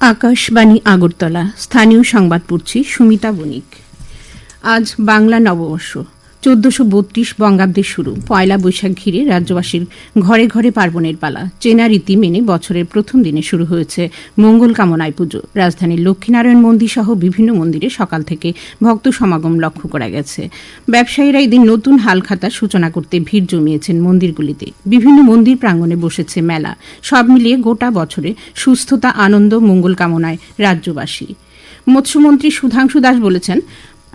আকাশবাণী আগরতলা। স্থানীয় সংবাদ পড়ছি সুমিতা বণিক। আজ বাংলা নববর্ষ। চোদ্দশো বত্রিশ বঙ্গাব্দের শুরু। পয়লা বৈশাখ ঘিরে রাজ্যবাসীর ঘরে ঘরে পার্বণের পালা। চেনা রীতি মেনে বছরের প্রথম দিনে শুরু হয়েছে মঙ্গল কামনায় পুজো। রাজধানীর লক্ষ্মীনারায়ণ মন্দির সহ বিভিন্ন মন্দিরে সকাল থেকে ভক্ত সমাগম লক্ষ্য করা গেছে। ব্যবসায়ীরা এদিন নতুন হালখাতার সূচনা করতে ভিড় জমিয়েছেন মন্দিরগুলিতে। বিভিন্ন মন্দির প্রাঙ্গণে বসেছে মেলা। সব মিলিয়ে গোটা বছরে সুস্থতা, আনন্দ, মঙ্গল কামনায় রাজ্যবাসী। মৎস্যমন্ত্রী সুধাংশু দাস বলেছেন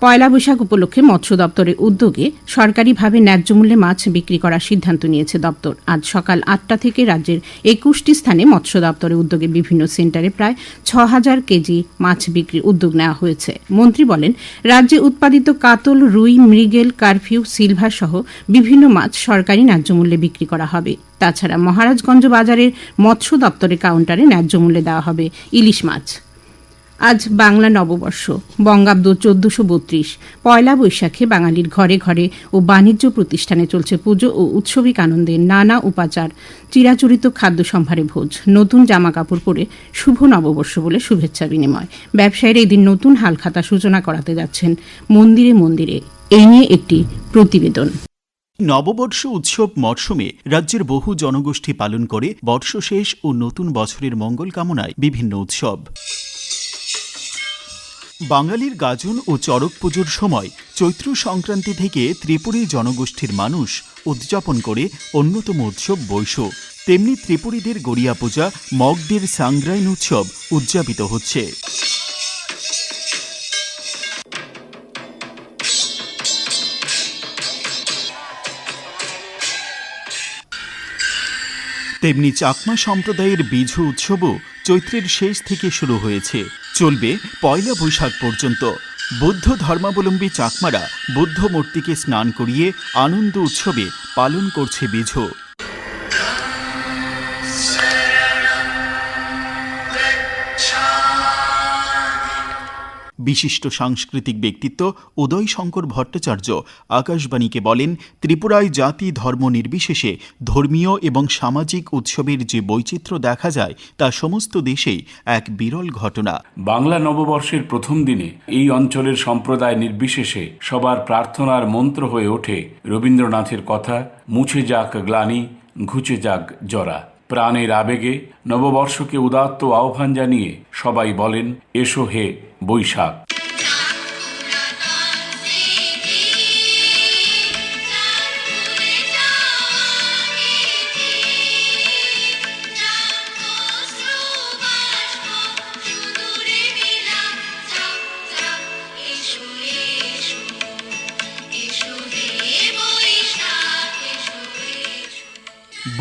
পয়লা বৈশাখ উপলক্ষে মৎস্য দপ্তরের উদ্যোগে সরকারিভাবে ন্যায্য মূল্যে মাছ বিক্রি করার সিদ্ধান্ত নিয়েছে দপ্তর। আজ সকাল আটটা থেকে রাজ্যের একুশটি স্থানে মৎস্য দপ্তরের উদ্যোগে বিভিন্ন সেন্টারে প্রায় ছ হাজার কেজি মাছ বিক্রির উদ্যোগ নেওয়া হয়েছে। মন্ত্রী বলেন, রাজ্যে উৎপাদিত কাতল, রুই, মৃগেল, কারফিউ, সিলভার সহ বিভিন্ন মাছ সরকারি ন্যায্য মূল্যে বিক্রি করা হবে। তাছাড়া মহারাজগঞ্জ বাজারের মৎস্য দপ্তরের কাউন্টারে ন্যায্য মূল্যে দেওয়া হবে ইলিশ মাছ। আজ বাংলা নববর্ষ, বঙ্গাব্দ চোদ্দশো বত্রিশ, পয়লা বৈশাখে বাঙালির ঘরে ঘরে ও বাণিজ্য প্রতিষ্ঠানে চলছে পুজো ও উৎসবিক আনন্দে নানা উপাচার। চিরাচরিত খাদ্য সম্ভারে ভোজ, নতুন জামা কাপড় পরে শুভ নববর্ষ বলে শুভেচ্ছা বিনিময়। ব্যবসায়ীরা এদিন নতুন হালখাতা সূচনা করাতে যাচ্ছেন মন্দিরে মন্দিরে। এই নিয়ে একটি প্রতিবেদন। নববর্ষ উৎসব মরশুমে রাজ্যের বহু জনগোষ্ঠী পালন করে বর্ষশেষ ও নতুন বছরের মঙ্গল কামনায় বিভিন্ন উৎসব। বাঙালির গাজন ও চড়ক পুজোর সময় চৈত্র সংক্রান্তি থেকে ত্রিপুরী জনগোষ্ঠীর মানুষ উদযাপন করে অন্যতম উৎসব বৈশ। তেমনি ত্রিপুরীদের গড়িয়া পূজা, মগদের সাংগ্রাইন উৎসব উদযাপিত হচ্ছে। তেমনি চাকমা সম্প্রদায়ের বিঝু উৎসবও চৈত্রের শেষ থেকে শুরু হয়েছে। চলবে পয়লা বৈশাখ পর্যন্ত। বুদ্ধ ধর্মাবলম্বী চাকমারা বুদ্ধ মূর্তিকে স্নান করিয়ে আনন্দ উৎসবে পালন করছে বিঝু বিশিষ্ট সাংস্কৃতিক ব্যক্তিত্ব উদয় শঙ্কর ভট্টাচার্য আকাশবাণীকে বলেন, ত্রিপুরায় জাতি ধর্ম নির্বিশেষে ধর্মীয় এবং সামাজিক উৎসবের যে বৈচিত্র্য দেখা যায় তা সমস্ত দেশেই এক বিরল ঘটনা। বাংলা নববর্ষের প্রথম দিনে এই অঞ্চলের সম্প্রদায় নির্বিশেষে সবার প্রার্থনার মন্ত্র হয়ে ওঠে রবীন্দ্রনাথের কথা, মুছে যাক গ্লানি, ঘুচে যাক জরা। প্রাণের আবেগে নববর্ষকে উদাত্ত আহ্বান জানিয়ে সবাই বলেন এসো হে বৈশাখ।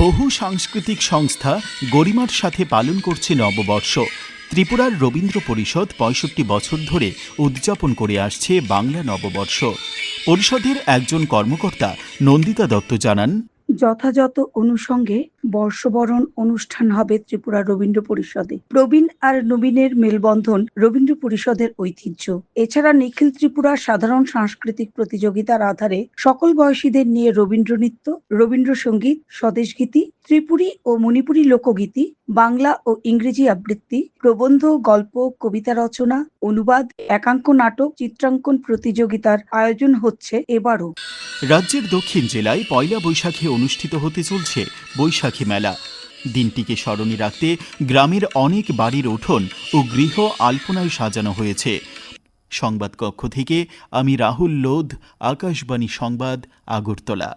বহু সাংস্কৃতিক সংস্থা গরিমার সাথে পালন করছে নববর্ষ। ত্রিপুরার রবীন্দ্র পরিষদ পঁয়ষট্টি বছর ধরে উদযাপন করে আসছে বাংলা নববর্ষ। পরিষদের একজন কর্মকর্তা নন্দিতা দত্ত জানান যথাযথ অনুষঙ্গে বর্ষবরণ অনুষ্ঠান হবে ত্রিপুরা রবীন্দ্র পরিষদে। প্রবীণ আর নবীনের মেলবন্ধন রবীন্দ্র পরিষদের ঐতিহ্য। এছাড়া নিখিল ত্রিপুরা সাধারণ সাংস্কৃতিক প্রতিযোগিতার আধারে সকল বয়সীদের নিয়ে রবীন্দ্র নৃত্য, রবীন্দ্রসঙ্গীত স্বদেশগীতি ত্রিপুরী ও মণিপুরী লোকগীতি বাংলা ও ইংরেজি আবৃত্তি, প্রবন্ধ, গল্প, কবিতা রচনা, অনুবাদ, একাঙ্ক নাটক, চিত্রাঙ্কন প্রতিযোগিতার আয়োজন হচ্ছে এবারও। রাজ্যের দক্ষিণ জেলায় পয়লা বৈশাখে অনুষ্ঠিত হতে চলছে বৈশাখী মেলা। দিনটিকে স্মরণে রাখতে গ্রামের অনেক বাড়ির উঠোন ও গৃহ আলপনায় সাজানো হয়েছে। সংবাদ কক্ষ থেকে আমি রাহুল লোধ, আকাশবাণী সংবাদ, আগরতলা।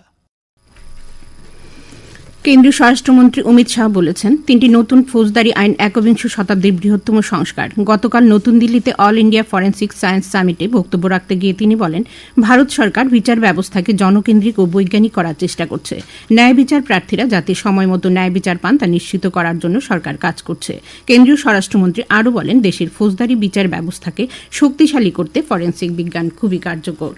কেন্দ্রীয় স্বরাষ্ট্রমন্ত্রী অমিত শাহ বলেছেন, তিনটি নতুন ফৌজদারি আইন একবিংশ শতাব্দীর বৃহত্তম সংস্কার। গতকাল নতুন দিল্লিতে অল ইন্ডিয়া ফরেন্সিক সায়েন্স সামিটে বক্তব্য রাখতে গিয়ে তিনি বলেন, ভারত সরকার বিচার ব্যবস্থাকে জনকেন্দ্রিক ও বৈজ্ঞানিক করার চেষ্টা করছে। ন্যায় বিচার প্রার্থীরা যাতে সময় মতো ন্যায় বিচার পান তা নিশ্চিত করার জন্য সরকার কাজ করছে। কেন্দ্রীয় স্বরাষ্ট্রমন্ত্রী আরও বলেন, দেশের ফৌজদারি বিচার ব্যবস্থাকে শক্তিশালী করতে ফরেন্সিক বিজ্ঞান খুবই কার্যকর।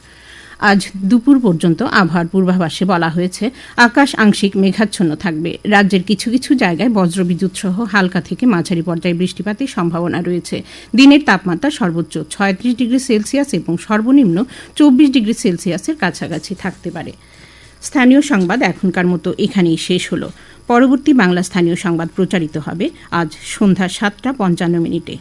আজ দুপুর পর্যন্ত আবহাওয়ার পূর্বাভাসে বলা হয়েছে, আকাশ আংশিক মেঘাচ্ছন্ন থাকবে। রাজ্যের কিছু কিছু জায়গায় বজ্রবিদ্যুৎ সহ হালকা থেকে মাঝারি পর্যায়ে বৃষ্টিপাতের সম্ভাবনা রয়েছে। দিনের তাপমাত্রা সর্বোচ্চ ছয়ত্রিশ ডিগ্রি সেলসিয়াস এবং সর্বনিম্ন চব্বিশ ডিগ্রি সেলসিয়াসের কাছাকাছি থাকতে পারে। স্থানীয় সংবাদ এখনকার মতো এখানেই শেষ হলো। পরবর্তী বাংলা স্থানীয় সংবাদ প্রচারিত হবে আজ সন্ধ্যা সাতটা পঞ্চান্ন মিনিটে।